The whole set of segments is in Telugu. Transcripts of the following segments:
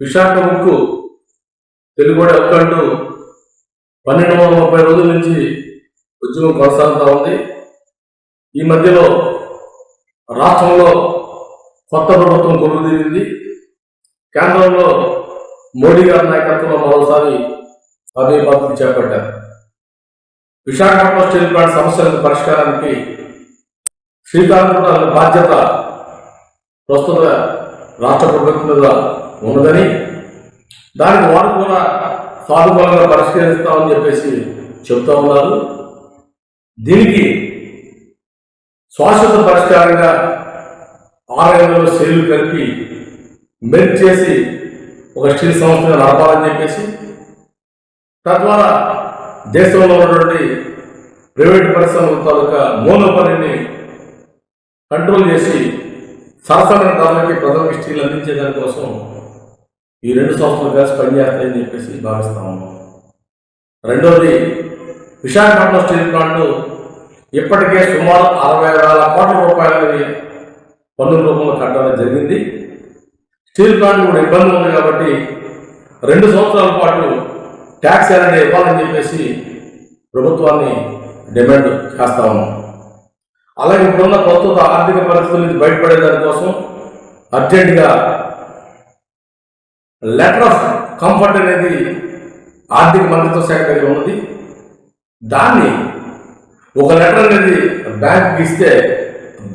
విశాఖ ముక్కు తెలుగువాడి హక్కు పన్నెండు వందల ముప్పై రోజుల నుంచి ఉద్యమం కొనసాగుతూ ఉంది. ఈ మధ్యలో రాష్ట్రంలో కొత్త ప్రభుత్వం కొలువుదీరింది. కేంద్రంలో మోడీ గారి నాయకత్వంలో మరోసారి అదే బాధ్యత చేపట్టారు. విశాఖపట్నం స్టీల్ ప్లాంట్ సమస్యలకు పరిష్కారానికి శ్రీకారం బాధ్యత ప్రస్తుత రాష్ట్ర ప్రభుత్వం మీద ఉన్నదని దానికి వారు కూడా సానుకూలంగా పరిష్కరిస్తామని చెప్పేసి చెబుతా ఉన్నారు. దీనికి శాశ్వత పరిష్కారంగా ఆలయంలో శైలు కలిపి మెర్జ్ చేసి ఒక స్టీల్ సంస్థగా నడపాలని చెప్పేసి తద్వారా దేశంలో ఉన్నటువంటి ప్రైవేట్ పరిశ్రమల తాలూకా పనిని కంట్రోల్ చేసి సరసమైన ధరలకి ప్రజలకు స్టీల్ అందించే దానికోసం ఈ రెండు సంస్థలు కలిసి పనిచేస్తాయని చెప్పేసి భావిస్తా ఉన్నాం. రెండవది విశాఖపట్నం స్టీల్ ప్లాంట్ ఇప్పటికే సుమారు అరవై వేల కోట్ల రూపాయలని పన్నుల రూపంలో కట్టడం జరిగింది. స్టీల్ ప్లాంట్ కూడా ఇబ్బంది ఉంది కాబట్టి రెండు సంవత్సరాల పాటు ట్యాక్స్ అనేది ఇవ్వాలని చెప్పేసి ప్రభుత్వాన్ని డిమాండ్ చేస్తా ఉన్నాం. అలాగే ఇప్పుడున్న ప్రస్తుత ఆర్థిక పరిస్థితుల నుంచి బయటపడే దానికోసం అర్జెంటుగా లెటర్ ఆఫ్ కంఫర్ట్ అనేది ఆర్థిక మంత్రిత్వ శాఖ దగ్గర ఉన్నది. దాన్ని ఒక లెటర్ అనేది బ్యాంక్కి ఇస్తే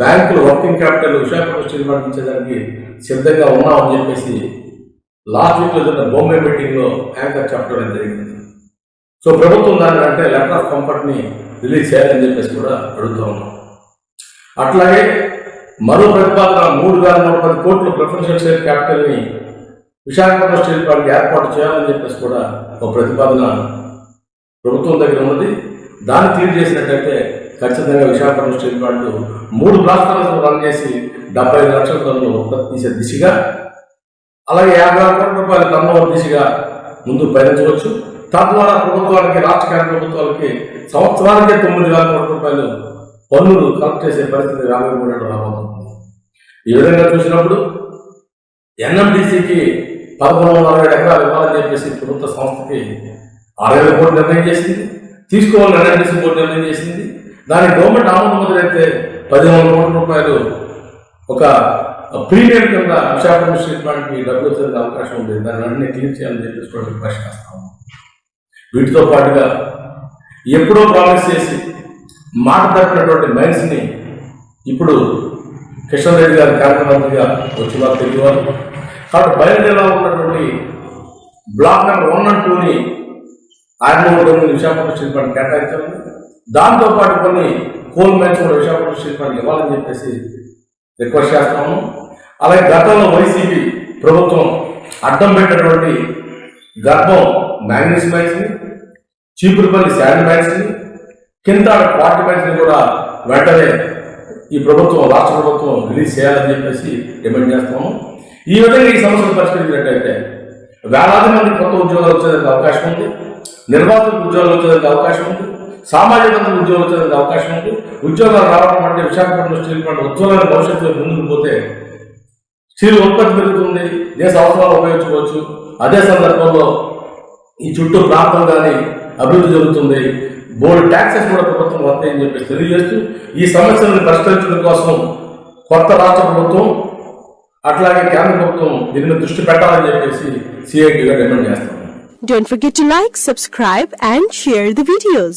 బ్యాంకులు వర్కింగ్ క్యాపిటల్ విశాఖపట్నం స్టీల్ సిద్ధంగా ఉన్నామని చెప్పేసి లాస్ట్ వీక్లో జరిగిన బొంబే మీటింగ్లో యాంకర్ చెప్పడం జరిగింది. సో ప్రభుత్వం దాన్ని అంటే లెటర్ ఆఫ్ కంఫర్ట్ని రిలీజ్ చేయాలని చెప్పేసి కూడా అడుగుతూ ఉన్నాం. అట్లాగే మరో ప్రతిపాదన మూడు వేల నూట పది కోట్లు ప్రిఫరెన్షియల్ షేర్ క్యాపిటల్ని విశాఖపట్నం స్టీల్ ప్లాంట్ ఏర్పాటు చేయాలని చెప్పేసి కూడా ఒక ప్రతిపాదన ప్రభుత్వం దగ్గర ఉన్నది. దాన్ని క్లియర్ చేసినట్టయితే ఖచ్చితంగా విశాఖపట్నం స్టీల్ ప్లాంట్ మూడు బ్లాస్టర్లను రన్ చేసి డెబ్బై ఐదు లక్షల టన్నులు ఉత్పత్తి చేసే దిశగా అలాగే యాభై ఆరు కోట్ల రూపాయల టర్నోవర్ దిశగా ముందు పయనించవచ్చు. తద్వారా ప్రభుత్వానికి రాష్ట్ర కేంద్ర ప్రభుత్వాలకి సంవత్సరానికి తొమ్మిది వేల కోట్ల రూపాయలు పన్నులు కలెక్ట్ చేసే పరిస్థితి రాబోయే రాబోతుంది. ఈ విధంగా చూసినప్పుడు ఎన్ఎండిసికి పదకొండు వందల అరవై ఎకరాలు ఇవ్వాలని చెప్పేసి ప్రభుత్వ సంస్థకి అరవై కోట్లు నిర్ణయం చేసింది. తీసుకోవాలని ఎన్ఎండిసి బోర్డు నిర్ణయం చేసింది. దానికి గవర్నమెంట్ ఆమోదం మొదలైతే పదిహేను కోట్ల రూపాయలు ఒక ప్రీమియం కింద విశాఖపట్నం స్టీల్ డబ్బులు వచ్చే అవకాశం ఉంది. దాన్ని అన్ని క్లీన్ చేయాలని చెప్పేసి కూడా రిక్వెస్ట్ చేస్తాము వీటితో పాటుగా ఎప్పుడో ప్రామిస్ చేసి మాట తప్పినటువంటి మైన్స్ని ఇప్పుడు కిషన్ రెడ్డి గారు కేంద్ర మంత్రిగా వచ్చి వారు తెలియవారు కాబట్టి బయలుదేరా ఉన్నటువంటి బ్లాక్ నెంబర్ వన్ అండ్ టూని ఆయన విశాఖపట్నం స్టీల్ ప్లాంట్ కేటాయించాలి దాంతోపాటు కొన్ని కోల్ మ్యాచ్ కూడా విశాఖపట్నం స్టీల్ ఇవ్వాలని చెప్పేసి రిక్వెస్ట్ చేస్తాము అలాగే గతంలో వైసీపీ ప్రభుత్వం అడ్డం పెట్టినటువంటి గర్భం మ్యాగ్నీస్ మైన్స్ని చీపురుపల్లి శాండ్ మైన్స్ని కింద పార్టీ మైన్స్ని కూడా వెంటనే ఈ ప్రభుత్వం రాష్ట్ర ప్రభుత్వం రిలీజ్ చేయాలని చెప్పేసి డిమాండ్ చేస్తాము ఈ విధంగా ఈ సమస్యను పరిష్కరించినట్టయితే వేలాది మంది కొత్త ఉద్యోగాలు వచ్చేదానికి అవకాశం ఉంది నిర్వాసిత ఉద్యోగాలు వచ్చేదానికి అవకాశం ఉంది సామాజిక రంగ ఉద్యోగాలు వచ్చేదానికి అవకాశం ఉంది. ఉద్యోగాలు రావడం అంటే విశాఖపట్నం స్టీల్ ప్లాంట్ ఉజ్వలమైన భవిష్యత్తులో ముందుకు పోతే స్టీల్ ఉత్పత్తి పెరుగుతుంది దేశ అవసరాలు ఉపయోగించుకోవచ్చు. అదే సందర్భంలో ఈ చుట్టూ ప్రాంతం కానీ అభివృద్ధి జరుగుతుంది. బోర్డు ట్యాక్సెస్ కూడా ప్రభుత్వం వస్తాయని చెప్పి తెలియజేస్తూ ఈ సమస్యలను పరిష్కరించడం కోసం కొత్త రాష్ట్ర ప్రభుత్వం అట్లాగే కేంద్ర ప్రభుత్వం దీని మీద దృష్టి పెట్టాలని చెప్పేసి సిఐటిగా డిమాండ్ చేస్తాం Don't forget to like, subscribe and share the videos.